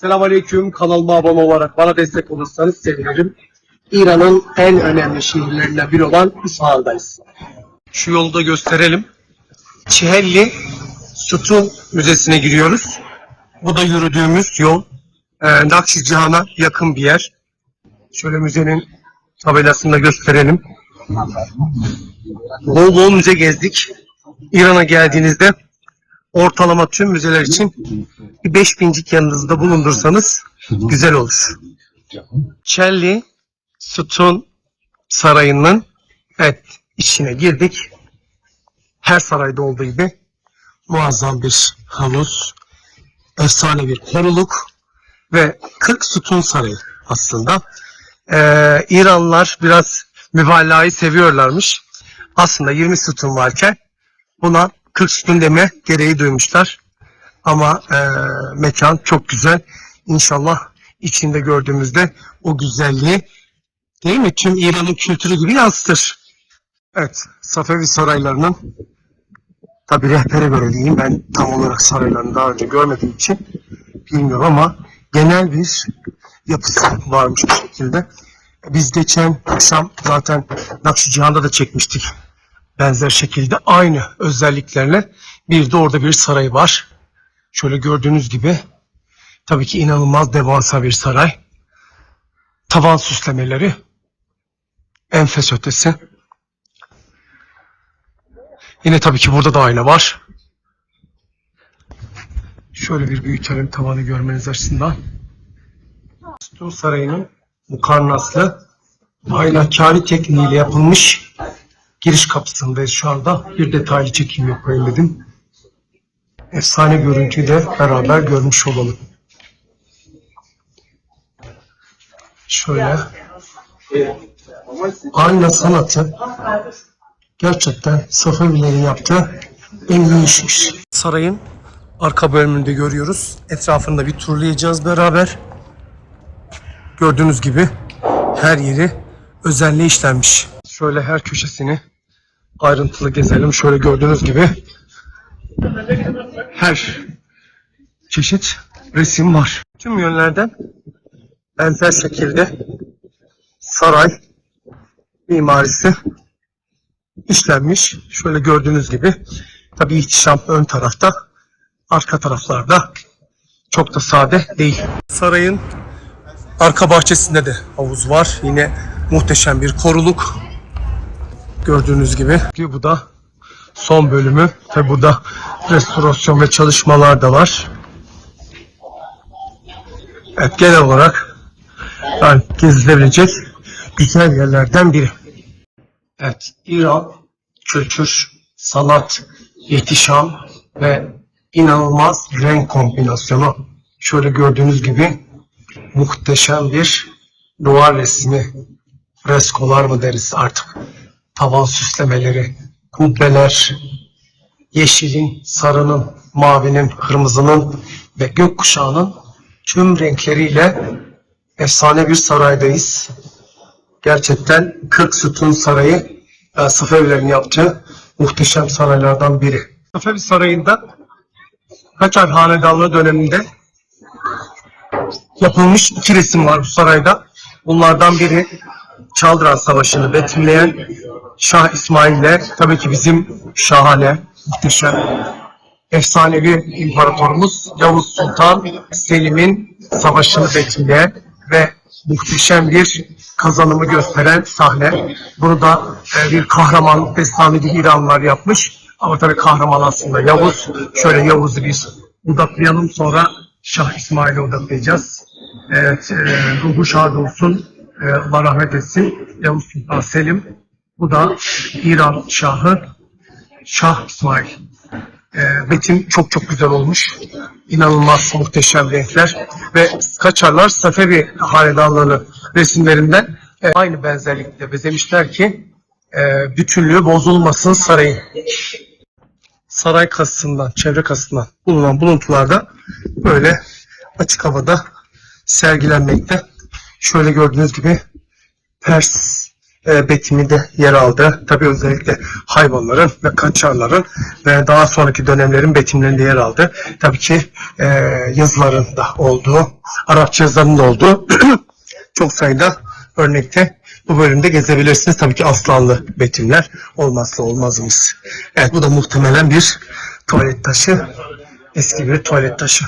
Selamünaleyküm. Kanalıma abone olarak bana destek olursanız sevinirim. İran'ın en önemli şehirlerinden biri olan İsfahan'dayız. Şu yolu da gösterelim. Çihelli Sütun Müzesi'ne giriyoruz. Bu da yürüdüğümüz yol. E, Nakşicihan'a yakın bir yer. Şöyle müzenin tabelasını da gösterelim. Bol bol müze gezdik. İran'a geldiğinizde ortalama tüm müzeler için bir 5000'cik yanınızda bulundursanız güzel olur. Çelli Sütun Sarayı'nın evet içine girdik. Her sarayda olduğu gibi muazzam bir havuz, efsane bir koruluk ve 40 sütun sarayı aslında. Ee, İranlılar biraz mübalağayı seviyorlarmış. Aslında 20 sütun varken buna 40 sütun deme gereği duymuşlar. Ama e, mekan çok güzel. İnşallah içinde gördüğümüzde o güzelliği değil mi? Tüm İran'ın kültürü gibi yansıtır. Evet, Safevi saraylarının tabi rehbere göre diyeyim. Ben tam olarak saraylarını daha önce görmediğim için bilmiyorum ama genel bir yapısı varmış bu şekilde. Biz geçen akşam zaten Nakşicihan'da da çekmiştik benzer şekilde aynı özelliklerle bir de orada bir saray var. Şöyle gördüğünüz gibi tabii ki inanılmaz devasa bir saray. Tavan süslemeleri enfes ötesi. Yine tabii ki burada da ayna var. Şöyle bir büyütelim tavanı görmeniz açısından. Sütun Sarayı'nın mukarnaslı aynakari tekniğiyle yapılmış giriş kapısındayız şu anda. Bir detaylı çekim yapayım dedim. Efsane görüntüyü de beraber görmüş olalım. Şöyle. Ayna sanatı gerçekten Safevilerin yaptığı en iyi işmiş. Sarayın arka bölümünde görüyoruz. Etrafında bir turlayacağız beraber. Gördüğünüz gibi her yeri özenle işlenmiş. Şöyle her köşesini ayrıntılı gezelim. Şöyle gördüğünüz gibi her çeşit resim var. Tüm yönlerden benzer şekilde saray mimarisi işlenmiş. Şöyle gördüğünüz gibi tabii ihtişam ön tarafta, arka taraflarda çok da sade değil. Sarayın arka bahçesinde de havuz var. Yine muhteşem bir koruluk. Gördüğünüz gibi. Bu da son bölümü. Tabi burada restorasyon ve çalışmalar da var. Evet genel olarak yani gezilebilecek güzel yerlerden biri. Evet İran kültür, sanat, ihtişam ve inanılmaz renk kombinasyonu. Şöyle gördüğünüz gibi muhteşem bir duvar resmi, freskolar mı deriz artık tavan süslemeleri, kubbeler, yeşilin, sarının, mavinin, kırmızının ve gökkuşağının tüm renkleriyle efsane bir saraydayız. Gerçekten 40 sütun sarayı e, Safevilerin yaptığı muhteşem saraylardan biri. Safevi Sarayı'nda Kaçar Hanedanlığı döneminde yapılmış iki resim var bu sarayda. Bunlardan biri Çaldıran Savaşı'nı betimleyen Şah İsmail'le tabii ki bizim şahane, muhteşem, efsanevi imparatorumuz Yavuz Sultan Selim'in savaşını betimleyen ve muhteşem bir kazanımı gösteren sahne. Bunu da e, bir kahraman destanı gibi İranlılar yapmış. Ama tabii kahraman aslında Yavuz. Şöyle Yavuz'u biz odaklayalım sonra Şah İsmail'i odaklayacağız. Evet, e, ruhu şad olsun. E, Allah rahmet etsin. Yavuz Sultan Selim. Bu da İran Şahı Şah İsmail. E, betim çok çok güzel olmuş. İnanılmaz muhteşem renkler. Ve Kaçarlar Safevi hanedanları resimlerinden e, aynı benzerlikle bezemişler ki e, bütünlüğü bozulmasın sarayın. Saray kasasından, çevre kasasından bulunan buluntularda böyle açık havada sergilenmekte. Şöyle gördüğünüz gibi Pers e, betimi de yer aldı. Tabii özellikle hayvanların ve kaçarların ve daha sonraki dönemlerin betimlerinde yer aldı. Tabii ki e, yazıların da olduğu, Arapça yazıların da olduğu çok sayıda örnekte bu bölümde gezebilirsiniz. Tabii ki aslanlı betimler olmazsa olmazımız. Evet bu da muhtemelen bir tuvalet taşı. Eski bir tuvalet taşı.